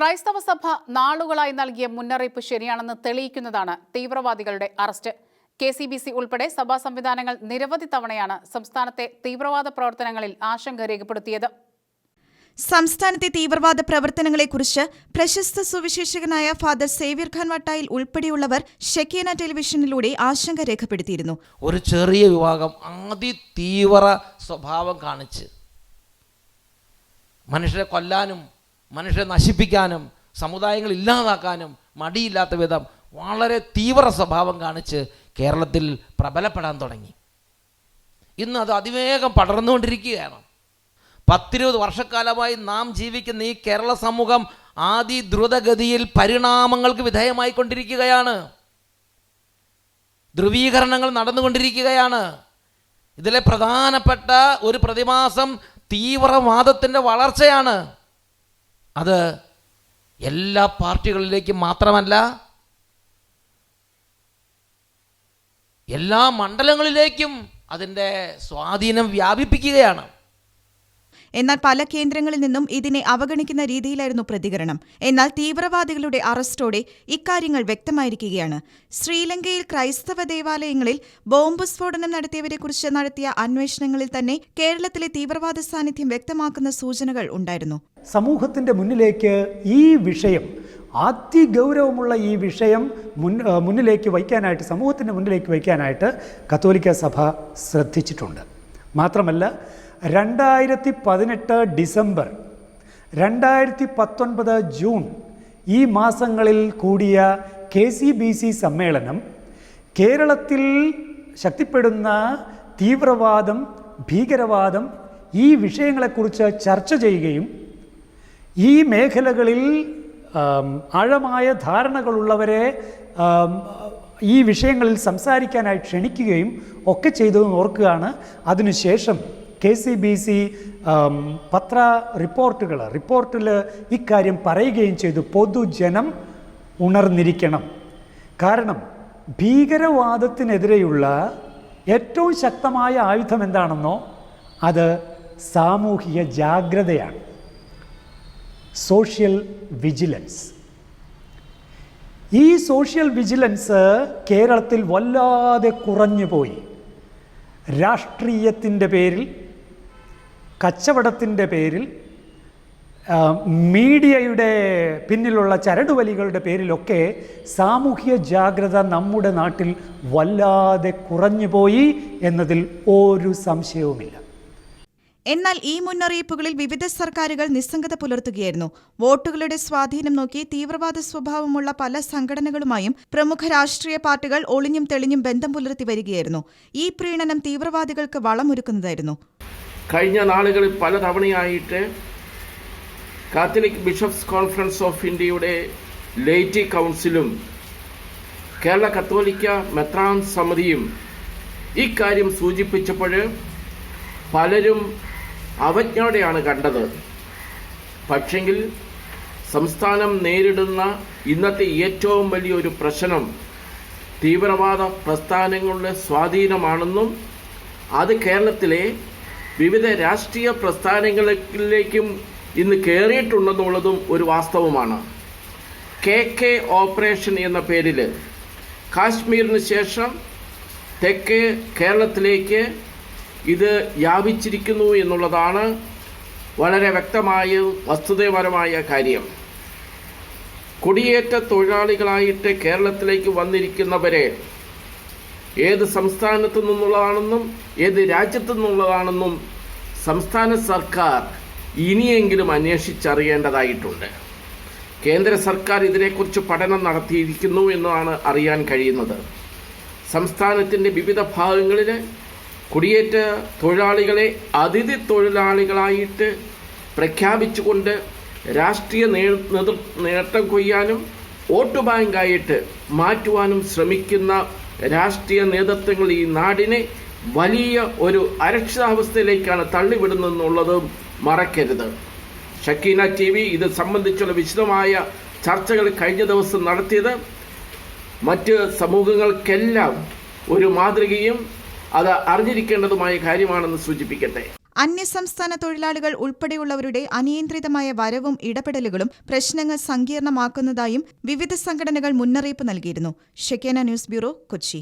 ക്രൈസ്തവ സഭ നാളുകളായി നൽകിയ മുന്നറിയിപ്പ് ശരിയാണെന്ന് തെളിയിക്കുന്നതാണ് തീവ്രവാദികളുടെ arrest. K C B C ഉൾപ്പെടെ സഭാ സംവിധാനങ്ങൾ നിരവധി തവണയാണ് സംസ്ഥാനത്തെ തീവ്രവാദ പ്രവർത്തനങ്ങളിൽ ആശങ്ക രേഖപ്പെടുത്തിയത്. സംസ്ഥാനത്തെ തീവ്രവാദ പ്രവർത്തനങ്ങളെക്കുറിച്ച് പ്രശസ്ത സുവിശേഷകനായ ഫാദർ സേവ്യർ ഖാൻ വട്ടായിൽ ഉൾപ്പെടെയുള്ളവർ ഷെക്കേന ടെലിവിഷനിലൂടെ ആശങ്ക രേഖപ്പെടുത്തിയിരുന്നു. ഒരു ചെറിയ വിഭാഗം അതിതീവ്ര സ്വഭാവം കാണിച്ച് മനുഷ്യരെ കൊല്ലാനും മനുഷ്യരെ നശിപ്പിക്കാനും സമുദായങ്ങൾ ഇല്ലാതാക്കാനും മടിയില്ലാത്ത വിധം വളരെ തീവ്ര സ്വഭാവം കാണിച്ച് കേരളത്തിൽ പ്രബലപ്പെടാൻ തുടങ്ങി. ഇന്ന് അത് അതിവേഗം പടർന്നുകൊണ്ടിരിക്കുകയാണ്. പത്തിരുപത് വർഷക്കാലമായി നാം ജീവിക്കുന്ന ഈ കേരള സമൂഹം ആദി ദ്രുതഗതിയിൽ പരിണാമങ്ങൾക്ക് വിധേയമായിക്കൊണ്ടിരിക്കുകയാണ്. ധ്രുവീകരണങ്ങൾ നടന്നുകൊണ്ടിരിക്കുകയാണ്. ഇതിലെ പ്രധാനപ്പെട്ട ഒരു പ്രതിമാസം തീവ്രവാദത്തിന്റെ വളർച്ചയാണ്. അത് എല്ലാ പാർട്ടികളിലേക്കും മാത്രമല്ല എല്ലാ മണ്ഡലങ്ങളിലേക്കും അതിന്റെ സ്വാധീനം വ്യാപിപ്പിക്കുകയാണ്. എന്നാൽ പല കേന്ദ്രങ്ങളിൽ നിന്നും ഇതിനെ അവഗണിക്കുന്ന രീതിയിലായിരുന്നു പ്രതികരണം. എന്നാൽ തീവ്രവാദികളുടെ അറസ്റ്റോടെ ഇക്കാര്യങ്ങൾ വ്യക്തമായിരിക്കുകയാണ്. ശ്രീലങ്കയിൽ ക്രൈസ്തവ ദേവാലയങ്ങളിൽ ബോംബ് സ്ഫോടനം നടത്തിയവരെക്കുറിച്ച് നടത്തിയ അന്വേഷണങ്ങളിൽ തന്നെ കേരളത്തിലെ തീവ്രവാദ സാന്നിധ്യം വ്യക്തമാക്കുന്ന സൂചനകൾ ഉണ്ടായിരുന്നു. സമൂഹത്തിന്റെ മുന്നിലേക്ക് ഈ വിഷയം അതിഗൗരവമുള്ള ഈ വിഷയം മുൻ മുന്നിലേക്ക് വയ്ക്കാനായിട്ട് സമൂഹത്തിന്റെ മുന്നിലേക്ക് വയ്ക്കാനായിട്ട് കത്തോലിക്ക സഭ ശ്രദ്ധിച്ചിട്ടുണ്ട്. മാത്രമല്ല രണ്ടായിരത്തി പതിനെട്ട് ഡിസംബർ രണ്ടായിരത്തി പത്തൊൻപത് ജൂൺ ഈ മാസങ്ങളിൽ കൂടിയ കെ സി ബി സി സമ്മേളനം കേരളത്തിൽ ശക്തിപ്പെടുന്ന തീവ്രവാദം ഭീകരവാദം ഈ വിഷയങ്ങളെക്കുറിച്ച് ചർച്ച ചെയ്യുകയും ഈ മേഖലകളിൽ ആഴമായ ധാരണകളുള്ളവരെ ഈ വിഷയങ്ങളിൽ സംസാരിക്കാനായി ക്ഷണിക്കുകയും ഒക്കെ ചെയ്തതെന്ന് ഓർക്കുകയാണ്. അതിനുശേഷം കെ സി ബി സി പത്ര റിപ്പോർട്ടുകൾ റിപ്പോർട്ടിൽ ഇക്കാര്യം പറയുകയും ചെയ്തു. പൊതുജനം ഉണർന്നിരിക്കണം. കാരണം ഭീകരവാദത്തിനെതിരെയുള്ള ഏറ്റവും ശക്തമായ ആയുധം എന്താണെന്നോ അത് സാമൂഹിക ജാഗ്രതയാണ്. Social vigilance. ഈ സോഷ്യൽ വിജിലൻസ് കേരളത്തിൽ വല്ലാതെ കുറഞ്ഞു പോയി രാഷ്ട്രീയത്തിന്റെ പേരിൽ കച്ചവടത്തിന്റെ പേരിൽ മീഡിയയുടെ പിന്നിലുള്ള ചരടുവലികളുടെ പേരിലൊക്കെ സാമൂഹ്യ ജാഗ്രത നമ്മുടെ നാട്ടിൽ വല്ലാതെ കുറഞ്ഞുപോയി എന്നതിൽ ഒരു സംശയവുമില്ല. എന്നാൽ ഈ മുന്നറിയിപ്പുകളിൽ വിവിധ സർക്കാരുകൾ നിസ്സംഗത പുലർത്തുകയായിരുന്നു. വോട്ടുകളുടെ സ്വാധീനം നോക്കി തീവ്രവാദ സ്വഭാവമുള്ള പല സംഘടനകളുമായും പ്രമുഖ രാഷ്ട്രീയ പാർട്ടികൾ ഒളിഞ്ഞും തെളിഞ്ഞും ബന്ധം പുലർത്തി വരികയായിരുന്നു. ഈ പ്രീണനം തീവ്രവാദികൾക്ക് വളമൊരുക്കുന്നതായിരുന്നു. കഴിഞ്ഞ നാളുകളിൽ പലതവണയായിട്ട് കാത്തലിക് ബിഷപ്സ് കോൺഫറൻസ് ഓഫ് ഇന്ത്യയുടെ ലേറ്റി കൗൺസിലും കേരള കത്തോലിക്ക മെത്രാൻ സമിതിയും ഇക്കാര്യം സൂചിപ്പിച്ചപ്പോൾ പലരും അവജ്ഞയോടെയാണ് കണ്ടത്. പക്ഷെങ്കിൽ സംസ്ഥാനം നേരിടുന്ന ഇന്നത്തെ ഏറ്റവും വലിയൊരു പ്രശ്നം തീവ്രവാദ പ്രസ്ഥാനങ്ങളുടെ സ്വാധീനമാണെന്നും അത് കേരളത്തിലെ വിവിധ രാഷ്ട്രീയ പ്രസ്ഥാനങ്ങളിലേക്കും ഇന്ന് കയറിയിട്ടുണ്ടെന്നുള്ളതും ഒരു വാസ്തവമാണ്. കെ കെ ഓപ്പറേഷൻ എന്ന പേരിൽ കാശ്മീരിന് ശേഷം തെക്കേ കേരളത്തിലേക്ക് ഇത് വ്യാപിച്ചിരിക്കുന്നു എന്നുള്ളതാണ് വളരെ വ്യക്തമായ വസ്തുതപരമായ കാര്യം. കുടിയേറ്റ തൊഴിലാളികളായിട്ട് കേരളത്തിലേക്ക് വന്നിരിക്കുന്നവരെ ഏത് സംസ്ഥാനത്തു നിന്നുള്ളതാണെന്നും ഏത് രാജ്യത്തു നിന്നുള്ളതാണെന്നും സംസ്ഥാന സർക്കാർ ഇനിയെങ്കിലും അന്വേഷിച്ചറിയേണ്ടതായിട്ടുണ്ട്. കേന്ദ്ര സർക്കാർ ഇതിനെക്കുറിച്ച് പഠനം നടത്തിയിരിക്കുന്നു എന്നാണ് അറിയാൻ കഴിയുന്നത്. സംസ്ഥാനത്തിന്റെ വിവിധ ഭാഗങ്ങളിൽ കുടിയേറ്റ തൊഴിലാളികളെ അതിഥി തൊഴിലാളികളായിട്ട് പ്രഖ്യാപിച്ചുകൊണ്ട് രാഷ്ട്രീയ നേതൃ- നേട്ടം കൊയ്യാനും വോട്ട് ബാങ്കായിട്ട് മാറ്റുവാനും ശ്രമിക്കുന്ന രാഷ്ട്രീയ നേതൃത്വങ്ങൾ ഈ നാടിനെ വലിയ ഒരു അരക്ഷിതാവസ്ഥയിലേക്കാണ് തള്ളിവിടുന്നതെന്നുള്ളതും മറക്കരുത്. ഷക്കീന ടി വി ഇത് സംബന്ധിച്ചുള്ള വിശദമായ ചർച്ചകൾ കഴിഞ്ഞ ദിവസം നടത്തിയത് മറ്റ് സമൂഹങ്ങൾക്കെല്ലാം ഒരു മാതൃകയും അത് അറിഞ്ഞിരിക്കേണ്ടതുമായ കാര്യമാണെന്ന് സൂചിപ്പിക്കട്ടെ. അന്യസംസ്ഥാന തൊഴിലാളികൾ ഉൾപ്പെടെയുള്ളവരുടെ അനിയന്ത്രിതമായ വരവും ഇടപെടലുകളും പ്രശ്നങ്ങൾ സങ്കീർണമാക്കുന്നതായും വിവിധ സംഘടനകൾ മുന്നറിയിപ്പ് നൽകിയിരുന്നു. Shekinah news bureau Kochi.